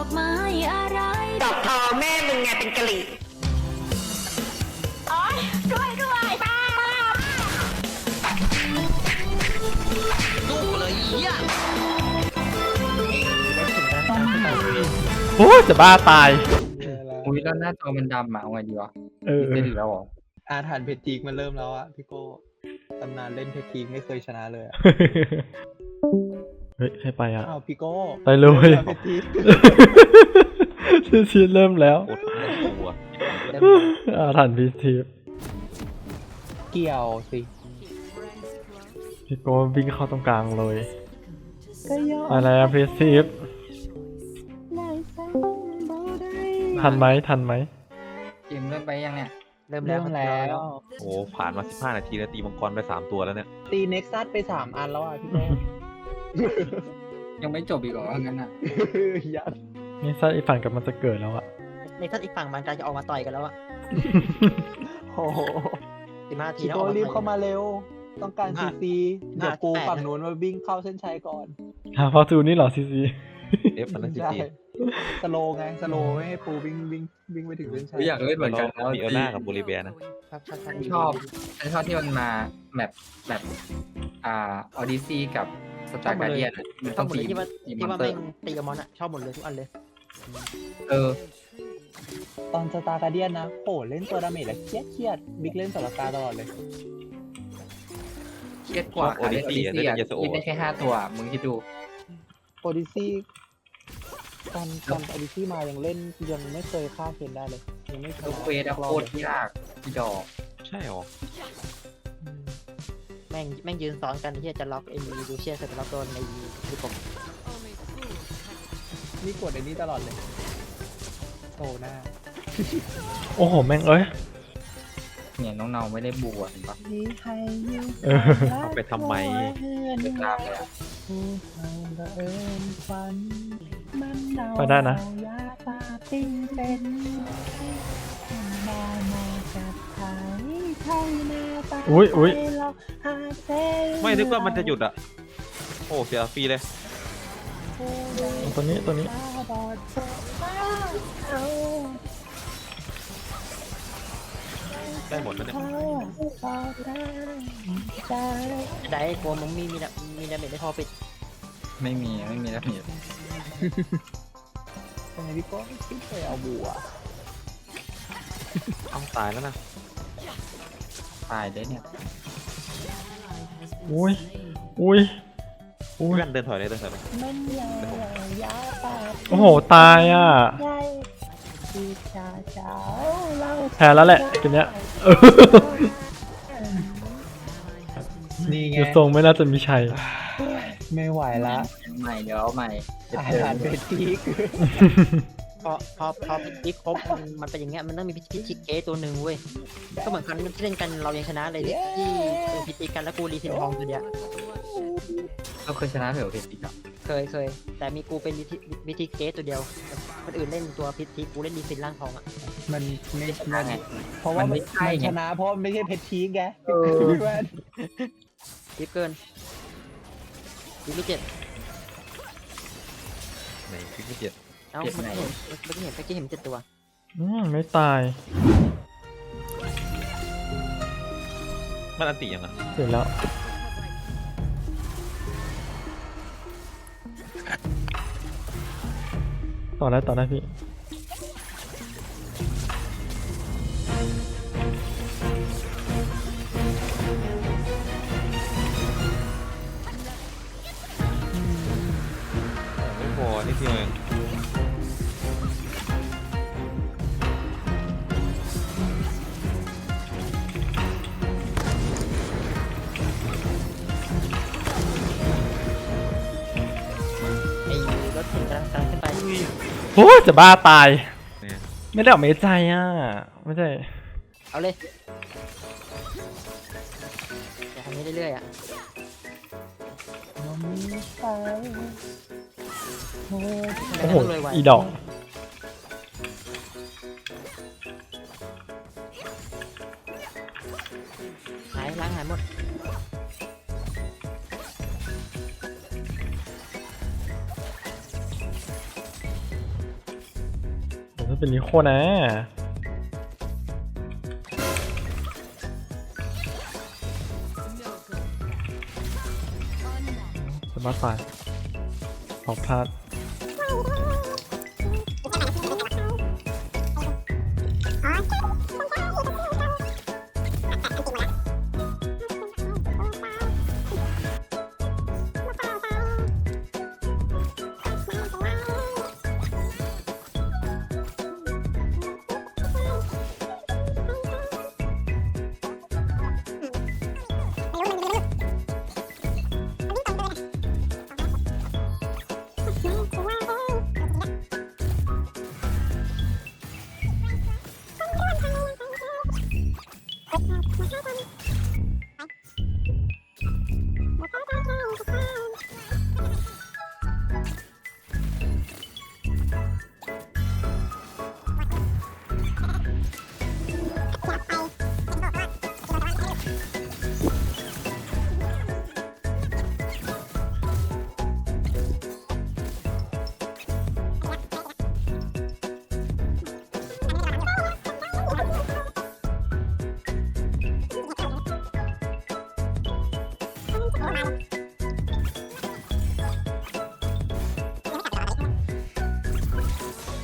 อกไม้อะไร ดอกทองแม่มึงไงเป็นกะหรี่โอ๊ยด้วยด้วยบ้าโอ้ยจะบ้าตาย อุ้ยแล้วหน้าจอมันดำอะเอาไงดีวะเออเล่นอีกแล้วเหรออาถรรพ์เพชรทีกมันเริ่มแล้วอะพี่โก้ตำนานเล่นเพชรทีกไม่เคยชนะเลยอะ เฮ้ยใครไปอะ อ้าวพี่โก้ไปเลยเพชรทีกชื่อชีเริ่มแล้วโคตรน่ากลัวอ่าทันพีทีฟเกี่ยวสิ พี่โก้วิ่งเข้าตรงกลางเลยก็ยออะไรอะพีทีฟทันไหมทันไหมเกมเริ่มไปยังเนี่ย เริ่มเริ่แล้วมแล้ว โอ้ผ่านมา 15 นาทีแล้วตีมังกรไปสามตัวแล้วเนี่ย ตีเน็กซัสไปสามอันแล้วอะพี่โก้ ยังไม่จบอีกเหรองั้นอะยัดนี่ซ่าอีกฝั่งกับมันจะเกิดแล้วอะในท่านอีกฝั่งมันกำลังจะออกมาต่อยกันแล้วอะโอ้โหสิบห้านาทีพี่แล้วโก้ออกมารีบต่อยเข้ามาเร็ว ต้องการซีซีเดี๋ยวกูแปดฝั่งนู้นมาวิ่งเข้าเส้นชัยก่อนหาฟอร์จูนนี่เหรอซีซีเอฟมันนั่นสิใช่ทีสโลว์ไงสโลว์ไม่ให้ปูวิ่งวิ่งวิ่งไปถึงเส้นชัยอยากเล่นเหมือนกันแล้วมีเอลล่ากับบูริเบียนะ ครับครับครับชอบฉันชอบที่มันมาแบบแบบอ่าออดิซี่กับ สตาร์การเดียนมันชต้ออบงหมดตีเลยที่ว่าตีที่มอนว่าเตอแม่งร์ตีกับมอนอะชอบหมดเลยทุกอันเลย เออตอนสตาร์การเดียนนะโหเล่นตัวดาเมจแล้วเครียดเครียดบิ๊กเล่นสารกาตลอดเลย เครียดกว่าค่ะเล่นออดิซี่อะเล่นได้แค่ห้าตัว มึงคิดดูโอดิซี่ตอนตอนโอดิซี่มายังเล่นยังไม่เคยฆ่าเคนได้เลย ยังไม่เคแล้ยวเควสอะโคตรยากพี่ดอก ใช่หรออืม แม่งแม่งยืนซ้อนกันที่จะล็อกเอ็นดูเชียร์เสร็จล็อกโดนในลูกกลมนี่กดไอ้นี่ตลอดเลยโตหน้าโอ้โห แม่งเอ้ย เนี่ยน้องเนาไม่ได้บวชเห็นปะนี่ให้ยืมเออเอาไปทำไม เลิกลามเลยอะผู้ให้บังเอิญฝันมันเดาไปได้นะยาตาติ้งเป็นมามาจากไทย ไทยนาตาอุ๊ยอุ๊ยไทเราหาเซลไม่นึกว่ามันจะหยุดอะ โอ้เสียฟรีเลย ตัวนี้ตัวนี้ตาบอดเปิดมาเอาได้หมดแล้วเนี่ยเขาบอกได้ใจได้กลัวมึงมีมีดามีดาเมจได้พอปิดไม่มีไม่มีแล้วนี่ทำไมพี่โก้ไม่คิดไปเอาบัวเอาตายแล้วนะ ตายได้เนี่ยอุ้ยอุ้ยอุ้ยพี่แว่นเดินถอยเลยเดินถอยเลยมันยาวยาปาดโอ้โหตายอะ ใหญ่ที่ชาเจ้าเราแพ้แล้วแหละเกมเนี้ยเออนี่ไง ดูทรงไม่น่าจะมีชัย ไม่ไหวละ ใหม่เดี๋ยวเอาใหม่เดี๋ยวอาเติมหารเบทีก พอพอพอพิชิตครบมันมันเป็นอย่างเงี้ยมันต้องมีพิชิตชิเกตัวหนึ่งเว้ยก็เหมือนกันที่เล่นกันเรายังชนะเลยที่ที่พิชิตกันแล้วกูรีทินทองตัวเดียวเราเคยชนะเถอะเพชรอีกอะเคยเคยแต่มีกูเป็นวิธีเกตตัวเดียวคนอื่นเล่นตัวพิธีกูเล่นดีฟินร่างทองอะมันไม่ชนะไง เพราะว่ามันมัไม่นใช่ไง ชนะเพราะมันไม่ใช่เพชรทีกไงพี่แว่นดิฟเกินดิฟไม่เจ็ดไหนพี่ไม่เจ็ด เอ้าเมื่อกี้เห็นเมื่อกี้เห็นเมื่อกี้เห็นเจ็ดตัว อืมไม่ตายมันอันติยังอะเสร็จแล้ว ต่อได้ต่อได้พี่ อ้ยจะบ้าตายเนี่ยไม่ได้ออกเมจใจอะ ไม่ใช่ เอาเลยอย่าทำนี้เรื่อยๆอะมันมีไฟโอ้โอ้โหรวยไวอีดอก คนะสมาร์ทไฟออกพลาด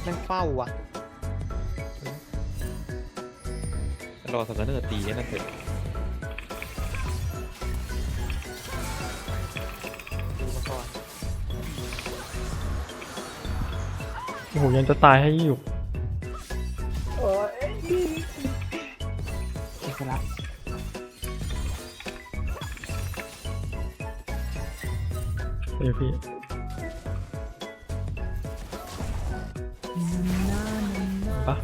แม่งเฝ้าว่ะรอสแกนเนอร์ตีให้นั่นเสร็จดูมาก่อนโอ้โหยังจะตายให้อยู่อิสระเดี๋ ยวพี่ปะ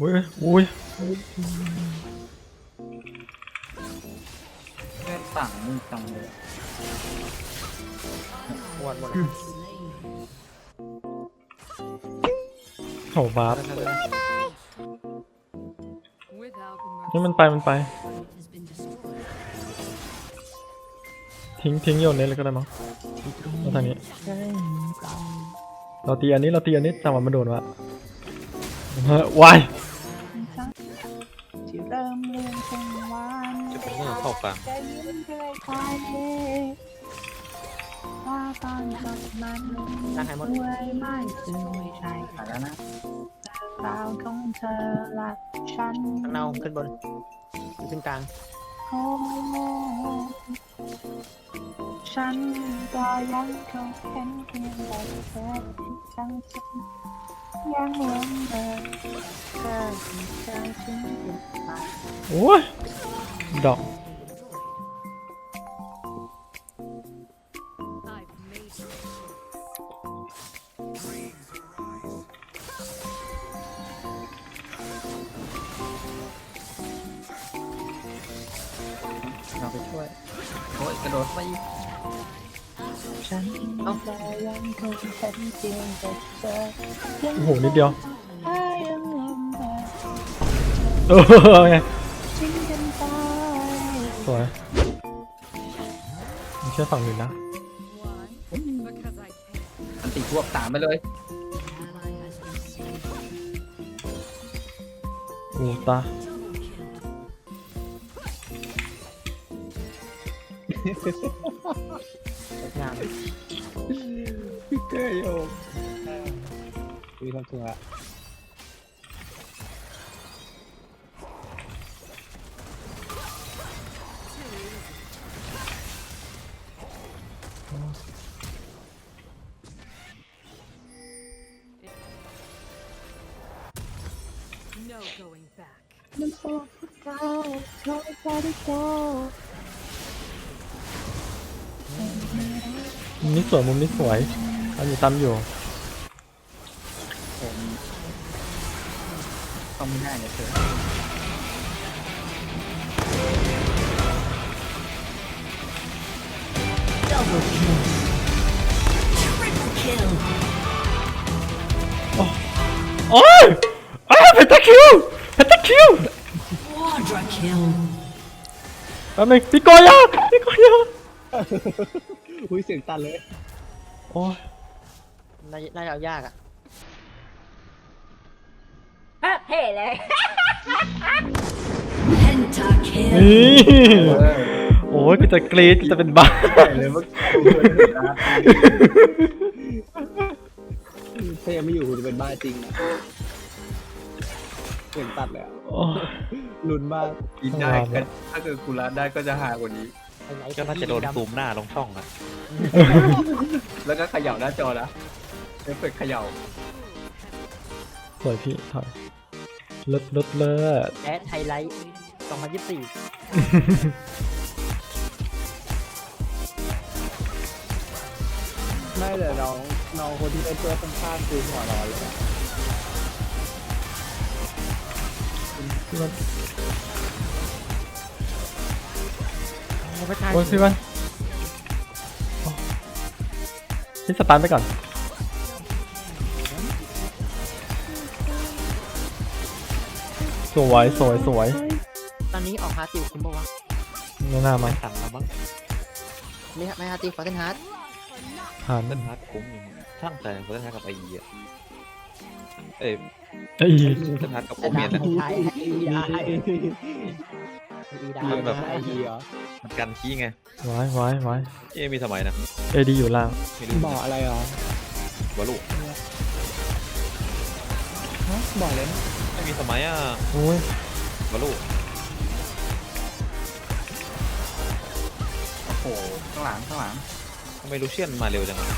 อุ้ยอุ้ย ฝั่งมึงจังเลยหมดหมดโหบาร์แล้วเลยนี่มันไปมันไป ทิ้งทิ้งโยนนี้เลยก็ได้มั้งมาทางนี้ เราตีอันนี้เราตีอันนี้จังหวะมันโดนวะเฮ้ยวาย เป็นเรื่องเข้ากลางจะยิ้มด้วยความเท่ว่าตอนจบมันร่างหายหมดสวยไม่ซึ่งไม่ใช่หายแล้วนะราวของเธอรักฉันข้างเนาขึ้นบนขึ้นกลางโอ้ฉันก็ยังคงเห็นเพียงแต่เธอที่ฉันฉันยังหลงเธอเธอที่ใจฉันเก็บมาโอ้ยดอก เราไปช่วยโอ้ยกระโดดไปอีกฉันก็ยังคงเห็นเพียงแต่เธอยังโอ้โหนิดเดียวยังหลงเธอเออไงทิ้งกันไปสวยไม่เชื่อฝั่งหนึ่งนะ อันติรวบสามไปเลยโอ้ตางามเกยโยกมีความสุขอะ มุมนี้สวยมุมนี้สวยตามอยู่ตามอยู่ผมต้องไม่ได้เลยเธอ Double kill. Triple kill. โอ้ยอ้าวเพนตาคิวเพนตาคิว Quadra kill. แป๊บนึงพี่โกยาพี่โกยาอุ้ยเสียงตันเลย โอ้ยน่าน่าจะเอายากอะเท่เลย Penta kill. นี่โอ้ยกูจะกรี๊ดกูจะเป็นบ้าเลยว่าถ้ายังไม่อยู่กูจะเป็นบ้าจริงนะ เสียงตัดเลยอะโอ้ย ลุ้นมากกินได้ก็ถ้าเกิดกูรัดได้ก็จะหากว่านี้ไหนๆก็น่าจะโดนดำซูมหน้าลงช่องอะแล้วก็เขย่าหน้าจอนะเอฟเฟกต์เขย่าสวยพี่ถอยเลิศเลิศเลิศแอดไฮไลท์ 2024 ไม่แต่น้องน้องคนที่เป็นตัวข้างๆคือหัวเร้อนเลยอะ โอ้พระเจ้าโอ้ยพี่วันโอ้พี่สตาร์ทไปก่อน สวยสวยสวยตอนนี้ออกฮาร์ติวคุณบอกว่าไม่น่ามั้งตันแล้วมั้งไม่ไม่ฮาร์ติวฟอร์เทนฮาร์ดผ่านเล่นฮาร์ดคุ้มอยู่มั้งช่างแต่เล่นฮาร์ดกับไอเอะ เอ้ยเอ้ยเล่นฮาร์ดกับโอแต่เมียนดำอะไทยอีดาอีดามันแบบ ไอเดียมันกันขี้ไงไว้ไว้ไว้เอ้มีสมัยนะเอดีอยู่ล่างไม่รู้บอกอะไรเหรอวะลูกฮะบอกเลยนะไม่มีสมัยอะโอ้ยวะลูกโอ้โหข้างหลังข้างหลังทำไมลูเชียนมาเร็วจังอะ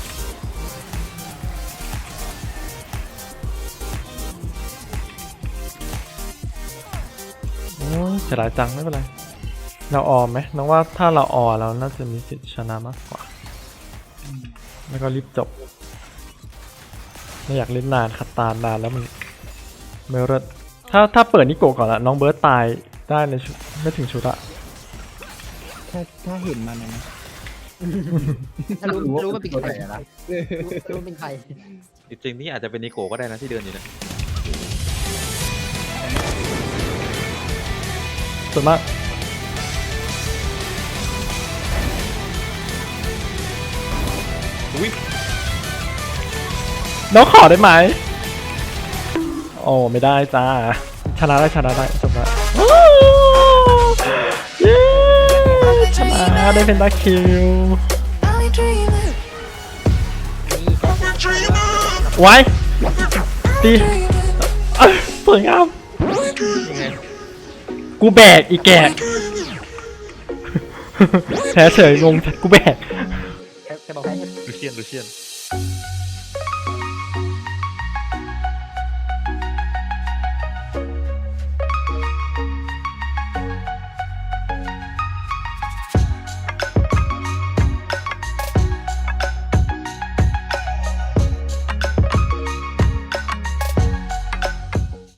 ยเสียดายจังไม่เป็นไร เราออมไหมน้องว่าถ้าเราออเราน่าจะมีสิทธิ์ชนะมากกว่า แล้วก็รีบจบ ไม่อยากเล่นนานขัดตานานแล้วมันไม่เลิศถ้าถ้าเปิดนิโกะก่อนละน้องเบิร์ตตายได้ในชุดไม่ถึงชุดอะถ้าถ้าเห็นมันนะนะ ถ้ารู้รู้ว่าเป็นใครตัวไหนนะรู้รู้ว่าเป็นใคร จริงๆนี่อาจจะเป็นนิโก้ก็ได้นะที่เดินอยู่นะ ส่วนมากน้องขอได้ไหม โอ้ไม่ได้จ้า ชนะได้ชนะได้จบแล้วโอ้เย้ชนะได้เป็นตาคิวไว้ตีเอ้ยสวยงาม กูแบกอีแกะแพ้เฉยงงจัดกูแบกแกแกบอกให้ลูเชียนลูเชียน